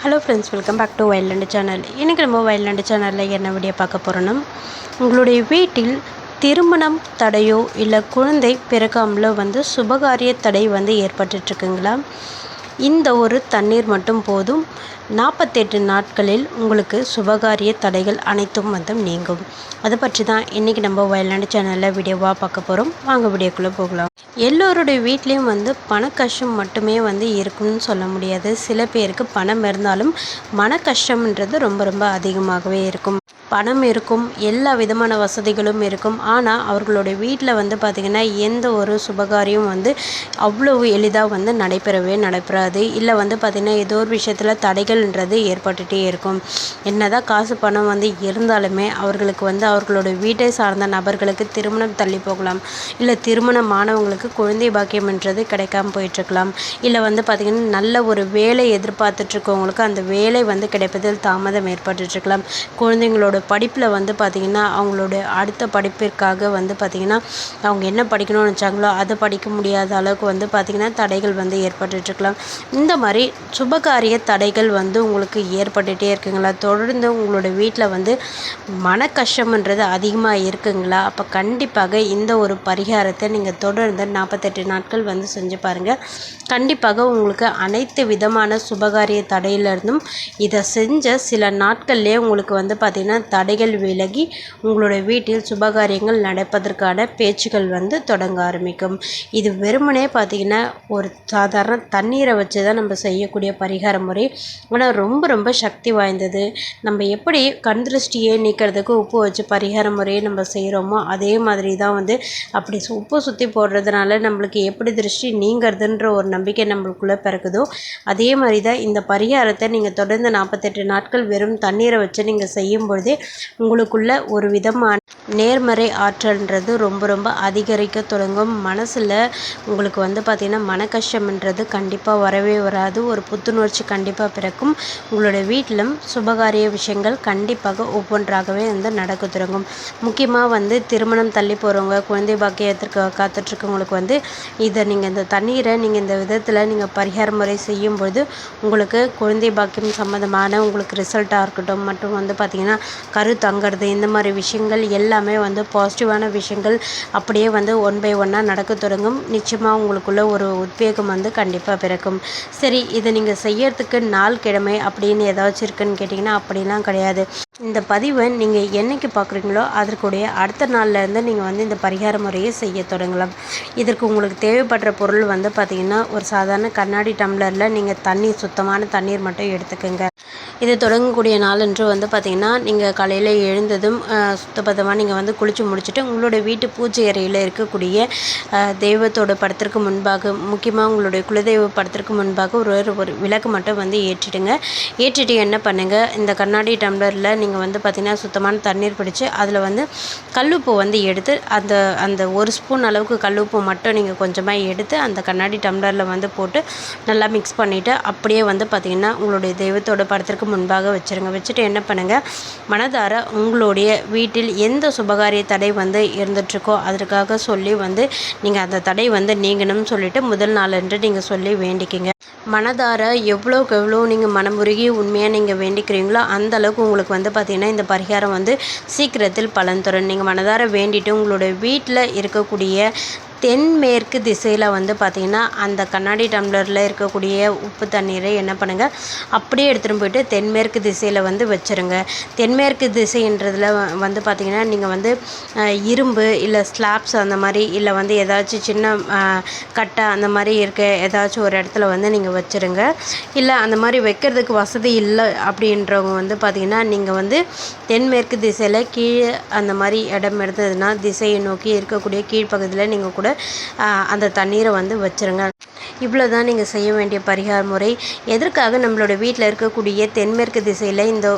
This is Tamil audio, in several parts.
Hello friends welcome back to Wildland channel இன்றைக்கி நம்ம வைல்ட்லாண்டு சேனலில் என்ன வீடியோ பார்க்க போகிறோன்னா உங்களுடைய வீட்டில் திருமணம் தடையோ இல்லை குழந்தை பிறக்காமலோ வந்து சுபகாரிய தடை வந்து ஏற்பட்டுட்ருக்குங்களா இந்த ஒரு தண்ணீர் மட்டும் போதும். நாற்பத்தெட்டு நாட்களில் உங்களுக்கு சுபகாரிய தடைகள் அனைத்தும் வந்து நீங்கும். அதை பற்றி தான் இன்றைக்கி நம்ம வயலாண்டு சேனலில் வீடியோவாக பார்க்க போகிறோம் வாங்க வீடியோக்குள்ளே போகலாம். எல்லோருடைய வீட்லேயும் வந்து பண கஷ்டம் மட்டுமே வந்து இருக்கும்னு சொல்ல முடியாது. சில பேருக்கு பணம் இருந்தாலும் மன கஷ்டம்ன்றது ரொம்ப ரொம்ப அதிகமாகவே இருக்கும். பணம் இருக்கும் எல்லா விதமான வசதிகளும் இருக்கும். ஆனால் அவர்களுடைய வீட்டில் வந்து பார்த்திங்கன்னா எந்த ஒரு சுபகாரியம் வந்து அவ்வளவு எளிதாக வந்து நடைபெறவே நடைபெறாது. இல்லை வந்து பார்த்திங்கன்னா ஏதோ ஒரு விஷயத்தில் தடைகள்ன்றது ஏற்பட்டுகிட்டே இருக்கும். என்னதான் காசு பணம் வந்து இருந்தாலுமே அவர்களுக்கு வந்து அவர்களுடைய வீட்டை சார்ந்த நபர்களுக்கு திருமணம் தள்ளி போகலாம். இல்லை திருமணமானவங்களுக்கு குழந்தை பாக்கியம்ன்றது கிடைக்காம போயிட்டுருக்கலாம். இல்லை வந்து பார்த்திங்கன்னா நல்ல ஒரு வேலை எதிர்பார்த்துட்ருக்கவங்களுக்கு அந்த வேலை வந்து கிடைப்பதில் தாமதம் ஏற்பட்டுருக்கலாம் குழந்தைங்களோட படிப்பில் வந்து பார்த்திங்கன்னா அவங்களோட அடுத்த படிப்பிற்காக வந்து பார்த்திங்கன்னா அவங்க என்ன படிக்கணும்னு நினச்சாங்களோ அதை படிக்க முடியாத அளவுக்கு வந்து பார்த்திங்கன்னா தடைகள் வந்து ஏற்பட்டுருக்கலாம் இந்த மாதிரி சுபகாரிய தடைகள் வந்து உங்களுக்கு ஏற்பட்டுகிட்டே இருக்குங்களா? தொடர்ந்து உங்களோட வீட்டில் வந்து மன கஷ்டம்ன்றது அதிகமாக இருக்குங்களா? அப்போ கண்டிப்பாக இந்த ஒரு பரிகாரத்தை நீங்கள் தொடர்ந்து நாற்பத்தெட்டு நாட்கள் வந்து செஞ்சு பாருங்கள் கண்டிப்பாக உங்களுக்கு அனைத்து விதமான சுபகாரிய தடையிலிருந்தும் இதை செஞ்ச சில நாட்கள்லேயே உங்களுக்கு வந்து பார்த்திங்கன்னா தடைகள் விலகி உங்களுடைய வீட்டில் சுபகாரியங்கள் நடப்பதற்கான பேச்சுகள் வந்து தொடங்க ஆரம்பிக்கும். இது வெறுமனே பார்த்திங்கன்னா ஒரு சாதாரண தண்ணீரை வச்சு தான் நம்ம செய்யக்கூடிய பரிகார முறை. ஆனால் ரொம்ப ரொம்ப சக்தி வாய்ந்தது. நம்ம எப்படி கண் திருஷ்டியை நீக்கிறதுக்கு உப்பு வச்சு பரிகார முறையை நம்ம செய்கிறோமோ அதே மாதிரி தான் வந்து அப்படி உப்பு சுற்றி போடுறதுனால நம்மளுக்கு எப்படி திருஷ்டி நீங்கிறதுன்ற ஒரு நம்பிக்கை நம்மளுக்குள்ளே பிறக்குதோ அதே மாதிரி தான் இந்த பரிகாரத்தை நீங்கள் தொடர்ந்து நாற்பத்தெட்டு நாட்கள் வெறும் தண்ணீரை வச்சு நீங்கள் செய்யும் பொழுதே உங்களுக்குள்ள ஒரு விதமான நேர்மறை ஆற்றல்ன்றது ரொம்ப ரொம்ப அதிகரிக்க தொடங்கும். மனசில் உங்களுக்கு வந்து பார்த்திங்கன்னா மன கஷ்டம்ன்றது கண்டிப்பாக வரவே வராது. ஒரு புத்துணர்ச்சி கண்டிப்பாக பிறக்கும். உங்களுடைய வீட்டிலும் சுபகாரிய விஷயங்கள் கண்டிப்பாக ஒவ்வொன்றாகவே வந்து நடக்க தொடங்கும். முக்கியமாக வந்து திருமணம் தள்ளி போகிறவங்க குழந்தை பாக்கியத்திற்கு காத்துட்ருக்கவங்களுக்கு வந்து இதை நீங்கள் இந்த தண்ணீரை நீங்கள் இந்த விதத்தில் நீங்கள் பரிகார முறை செய்யும்பொழுது உங்களுக்கு குழந்தை பாக்கியம் சம்மந்தமான உங்களுக்கு ரிசல்ட்டாக இருக்கட்டும். மற்றும் வந்து பார்த்திங்கன்னா கரு தங்கிறது இந்த மாதிரி விஷயங்கள் எல்லாமே வந்து பாசிட்டிவான விஷயங்கள் அப்படியே வந்து ஒன் பை ஒன்னாக நடக்க தொடங்கும். நிச்சயமாக உங்களுக்குள்ள ஒரு உத்வேகம் வந்து கண்டிப்பாக பிறக்கும். சரி இதை நீங்கள் செய்யறதுக்கு நாள் கிழமை அப்படின்னு ஏதாச்சும் இருக்குன்னு கேட்டிங்கன்னா அப்படிலாம் கிடையாது. இந்த பதிவை நீங்கள் என்னைக்கு பார்க்குறீங்களோ அதற்குடைய அடுத்த நாள்லேருந்து நீங்கள் வந்து இந்த பரிகார முறையை செய்ய தொடங்கலாம். இதற்கு உங்களுக்கு தேவைப்படுற பொருள் வந்து பார்த்திங்கன்னா ஒரு சாதாரண கண்ணாடி டம்ளரில் நீங்கள் தண்ணீர் சுத்தமான தண்ணீர் மட்டும் எடுத்துக்கோங்க. இது தொடங்கக்கூடிய நாளன்று வந்து பார்த்திங்கன்னா நீங்கள் காலையில் எழுந்ததும் சுத்தபத்தமாக நீங்கள் வந்து குளித்து முடிச்சுட்டு உங்களோட வீட்டு பூஜை அறையில் இருக்கக்கூடிய தெய்வத்தோட படத்திற்கு முன்பாக முக்கியமாக உங்களுடைய குலதெய்வ படத்திற்கு முன்பாக ஒரு ஒரு விளக்கு மட்டும் வந்து ஏற்றிடுங்க. ஏற்றிட்டு என்ன பண்ணுங்கள் இந்த கண்ணாடி டம்ளரில் நீங்கள் வந்து பார்த்திங்கன்னா சுத்தமான தண்ணீர் பிடிச்சி அதில் வந்து கல்லுப்பு வந்து எடுத்து அந்த அந்த ஒரு ஸ்பூன் அளவுக்கு கல்லுப்பு மட்டும் நீங்கள் கொஞ்சமாக எடுத்து அந்த கண்ணாடி டம்ளரில் வந்து போட்டு நல்லா மிக்ஸ் பண்ணிவிட்டு அப்படியே வந்து பார்த்திங்கன்னா உங்களுடைய தெய்வத்தோட படத்திற்கு முன்பாக வச்சுருங்க. வச்சுட்டு என்ன பண்ணுங்கள் மனதார உங்களுடைய வீட்டில் எந்த சுபகாரிய தடை வந்து இருந்துகிட்ருக்கோ அதற்காக சொல்லி வந்து நீங்கள் அந்த தடை வந்து நீங்கணும்னு சொல்லிவிட்டு முதல் நாளன்று நீங்கள் சொல்லி வேண்டிக்கிங்க. மனதார எவ்வளோக்கு எவ்வளோ நீங்கள் மனமுருகி உண்மையாக நீங்கள் வேண்டிக்கிறீங்களோ அந்த அளவுக்கு உங்களுக்கு வந்து பார்த்திங்கன்னா இந்த பரிகாரம் வந்து சீக்கிரத்தில் பலன் தரும். நீங்கள் மனதார வேண்டிட்டு உங்களோட வீட்டில் இருக்கக்கூடிய தென்மேற்கு திசையில் வந்து பார்த்திங்கன்னா அந்த கண்ணாடி டம்ளரில் இருக்கக்கூடிய உப்பு தண்ணீரை என்ன பண்ணுங்கள் அப்படியே எடுத்துகிட்டு போயிட்டு தென்மேற்கு திசையில் வந்து வச்சுருங்க. தென்மேற்கு திசைன்றதில் வந்து பார்த்திங்கன்னா நீங்கள் வந்து இரும்பு இல்லை ஸ்லாப்ஸ் அந்த மாதிரி இல்லை வந்து ஏதாச்சும் சின்ன கட்டை அந்த மாதிரி இருக்க ஏதாச்சும் ஒரு இடத்துல வந்து நீங்கள் வச்சுருங்க. இல்லை அந்த மாதிரி வைக்கிறதுக்கு வசதி இல்லை அப்படின்றவங்க வந்து பார்த்திங்கன்னா நீங்கள் வந்து தென்மேற்கு திசையில் கீழே அந்த மாதிரி இடம் இருந்ததுன்னா திசையை நோக்கி இருக்கக்கூடிய கீழ்ப்பகுதியில் நீங்கள் கூட அந்த தண்ணீரை வந்து வச்சுருங்க. இவ்வளோ தான் நீங்கள் செய்ய வேண்டிய பரிகார முறை. எதற்காக நம்மளோட வீட்டில் இருக்கக்கூடிய தென்மேற்கு திசையில் இந்த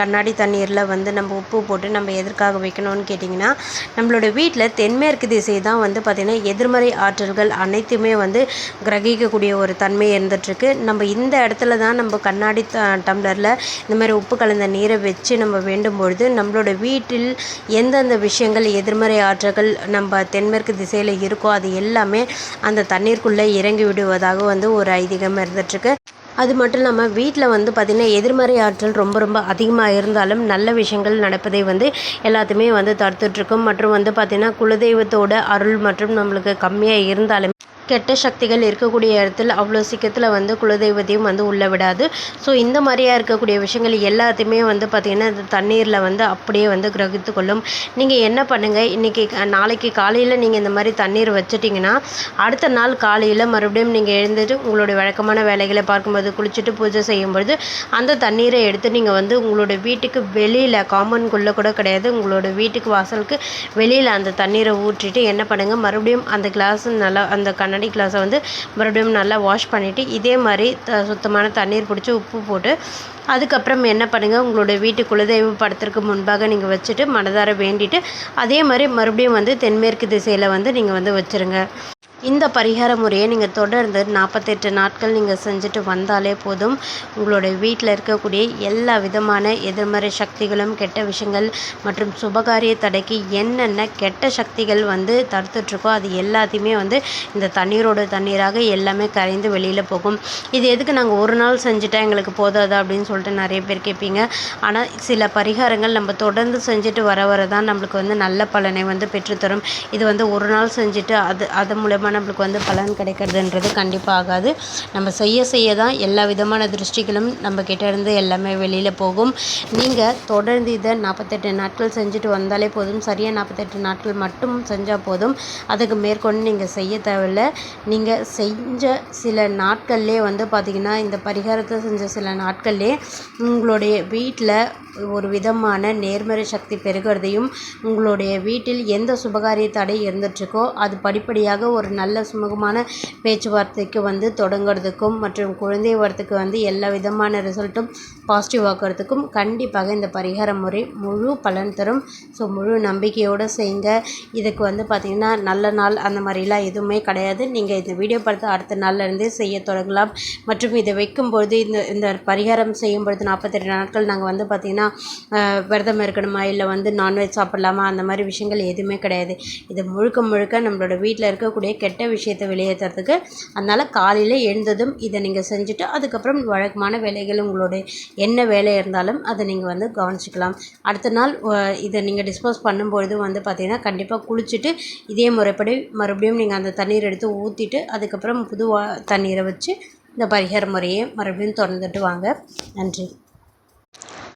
கண்ணாடி தண்ணீரில் வந்து நம்ம உப்பு போட்டு நம்ம எதற்காக வைக்கணும்னு கேட்டிங்கன்னா நம்மளோட வீட்டில் தென்மேற்கு திசை தான் வந்து பார்த்திங்கன்னா எதிர்மறை ஆற்றல்கள் அனைத்துமே வந்து கிரகிக்கக்கூடிய ஒரு தன்மை இருந்துகிட்ருக்கு நம்ம இந்த இடத்துல தான் நம்ம கண்ணாடி த டம்ளரில் இந்த மாதிரி உப்பு கலந்த நீரை வச்சு நம்ம வேண்டும் பொழுது நம்மளோட வீட்டில் எந்தெந்த விஷயங்கள் எதிர்மறை ஆற்றல்கள் நம்ம தென்மேற்கு திசையில் இருக்கோ அது எல்லாமே அந்த தண்ணீருக்குள்ளே இறங்கி விடுவதாக வந்து ஒரு ஐதீகம் இருந்துகிட்ருக்கு அது மட்டும் இல்லாமல் வீட்டில் வந்து பார்த்திங்கன்னா எதிர்மறை ஆற்றல் ரொம்ப ரொம்ப அதிகமாக இருந்தாலும் நல்ல விஷயங்கள் நடப்பதை வந்து எல்லாத்தையுமே வந்து தடுத்துட்ருக்கும் மற்றும் வந்து பார்த்திங்கன்னா குலதெய்வத்தோட அருள் மற்றும் நம்மளுக்கு கம்மியாக இருந்தாலும் கெட்ட சக்திகள் இருக்கக்கூடிய இடத்துல அவ்வளோ சீக்கிரத்தில் வந்து குலதெய்வத்தையும் வந்து உள்ளே விடாது. ஸோ இந்த மாதிரியாக இருக்கக்கூடிய விஷயங்கள் எல்லாத்தையுமே வந்து பார்த்திங்கன்னா இந்த தண்ணீரில் வந்து அப்படியே வந்து கிரகித்து கொள்ளும். நீங்கள் என்ன பண்ணுங்கள் இன்றைக்கி நாளைக்கு காலையில் நீங்கள் இந்த மாதிரி தண்ணீர் வச்சிட்டிங்கன்னா அடுத்த நாள் காலையில் மறுபடியும் நீங்கள் எழுந்துட்டு உங்களுடைய வழக்கமான வேலைகளை பார்க்கும்போது குளிச்சுட்டு பூஜை செய்யும்பொழுது அந்த தண்ணீரை எடுத்து நீங்கள் வந்து உங்களோட வீட்டுக்கு வெளியில் காம்பவுண்ட்குள்ளே கூட கிடையாது உங்களோட வீட்டுக்கு வாசலுக்கு வெளியில் அந்த தண்ணீரை ஊற்றிட்டு என்ன பண்ணுங்கள் மறுபடியும் அந்த கிளாஸ் நல்லா அந்த கண்ணாடி கிளாஸை வந்து மறுபடியும் நல்லா வாஷ் பண்ணிவிட்டு இதே மாதிரி த சுத்தமான தண்ணீர் பிடிச்சி உப்பு போட்டு அதுக்கப்புறம் என்ன பண்ணுங்கள் உங்களுடைய வீட்டு குலதெய்வ படத்திற்கு முன்பாக நீங்கள் வச்சுட்டு மனதார வேண்டிட்டு அதே மாதிரி மறுபடியும் வந்து தென்மேற்கு திசையில் வந்து நீங்கள் வந்து வச்சுருங்க. இந்த பரிகார முறையை நீங்கள் தொடர்ந்து நாற்பத்தெட்டு நாட்கள் நீங்கள் செஞ்சுட்டு வந்தாலே போதும். உங்களுடைய வீட்டில் இருக்கக்கூடிய எல்லா விதமான எதிர்மறை சக்திகளும் கெட்ட விஷயங்கள் மற்றும் சுபகாரிய தடைக்கு என்னென்ன கெட்ட சக்திகள் வந்து தடுத்துட்ருக்கோ அது எல்லாத்தையுமே வந்து இந்த தண்ணீரோட தண்ணீராக எல்லாமே கரைந்து வெளியில் போகும். இது எதுக்கு நாங்கள் ஒரு நாள் செஞ்சுட்டா எங்களுக்கு போதாதா அப்படின்னு சொல்லிட்டு நிறைய பேர் கேட்பீங்க. ஆனால் சில பரிகாரங்கள் நம்ம தொடர்ந்து செஞ்சுட்டு வர வர தான் நம்மளுக்கு வந்து நல்ல பலனை வந்து பெற்றுத்தரும். இது வந்து ஒரு நாள் செஞ்சுட்டு அது அது மூலமாக நம்மளுக்கு வந்து பலன் கிடைக்கிறதுன்றது கண்டிப்பாக ஆகாது. நம்ம செய்ய செய்ய தான் எல்லா விதமான திருஷ்டிகளும் நம்ம கிட்ட இருந்து எல்லாமே வெளியில் போகும். நீங்கள் தொடர்ந்து இதை நாற்பத்தெட்டு நாட்கள் செஞ்சுட்டு வந்தாலே போதும். சரியாக நாற்பத்தெட்டு நாட்கள் மட்டும் செஞ்சால் போதும். அதுக்கு மேற்கொண்டு நீங்கள் செய்ய தேவையில்ல. நீங்கள் செஞ்ச சில நாட்கள்லேயே வந்து பார்த்திங்கன்னா இந்த பரிகாரத்தை செஞ்ச சில நாட்கள்லேயே உங்களுடைய வீட்டில் ஒரு விதமான நேர்மறை சக்தி பெருகிறதையும் உங்களுடைய வீட்டில் எந்த சுபகாரிய தடை இருந்துட்டுருக்கோ அது படிப்படியாக ஒரு நல்ல சுமூகமான பேச்சுவார்த்தைக்கு வந்து தொடங்குறதுக்கும் மற்றும் குழந்தை வரத்துக்கு வந்து எல்லா விதமான ரிசல்ட்டும் பாசிட்டிவ் ஆக்கிறதுக்கும் கண்டிப்பாக இந்த பரிகார முறை முழு பலன் தரும். ஸோ முழு நம்பிக்கையோடு செய்யுங்க. இதுக்கு வந்து பார்த்திங்கன்னா நல்ல நாள் அந்த மாதிரிலாம் எதுவுமே கிடையாது. நீங்கள் இந்த வீடியோ பார்த்து அடுத்த நாள்லேருந்தே செய்ய தொடங்கலாம். மற்றும் இதை வைக்கும்பொழுது இந்த இந்த பரிகாரம் செய்யும்பொழுது நாற்பத்தெட்டு நாட்கள் நாங்கள் வந்து பார்த்திங்கன்னா விரதம் இருக்கணுமா? இல்லை வந்து நான்வெஜ் சாப்பிட்லாமா? அந்த மாதிரி விஷயங்கள் எதுவுமே கிடையாது. இது முழுக்க முழுக்க நம்மளோட வீட்டில் இருக்கக்கூடிய கெட்ட விஷயத்தை வெளியேற்றுறதுக்கு அதனால் காலையில் எழுந்ததும் இதை நீங்கள் செஞ்சுட்டு அதுக்கப்புறம் வழக்கமான வேலைகள் உங்களுடைய என்ன வேலை இருந்தாலும் அதை நீங்கள் வந்து கவனிச்சிக்கலாம். அடுத்த நாள் இதை நீங்கள் டிஸ்போஸ் பண்ணும்பொழுது வந்து பார்த்திங்கன்னா கண்டிப்பாக குளிச்சுட்டு இதே முறைப்படி மறுபடியும் நீங்கள் அந்த தண்ணீர் எடுத்து ஊற்றிட்டு அதுக்கப்புறம் புது தண்ணீரை வச்சு இந்த பரிகார முறையை மறுபடியும் தொடர்ந்துட்டு வாங்க. நன்றி.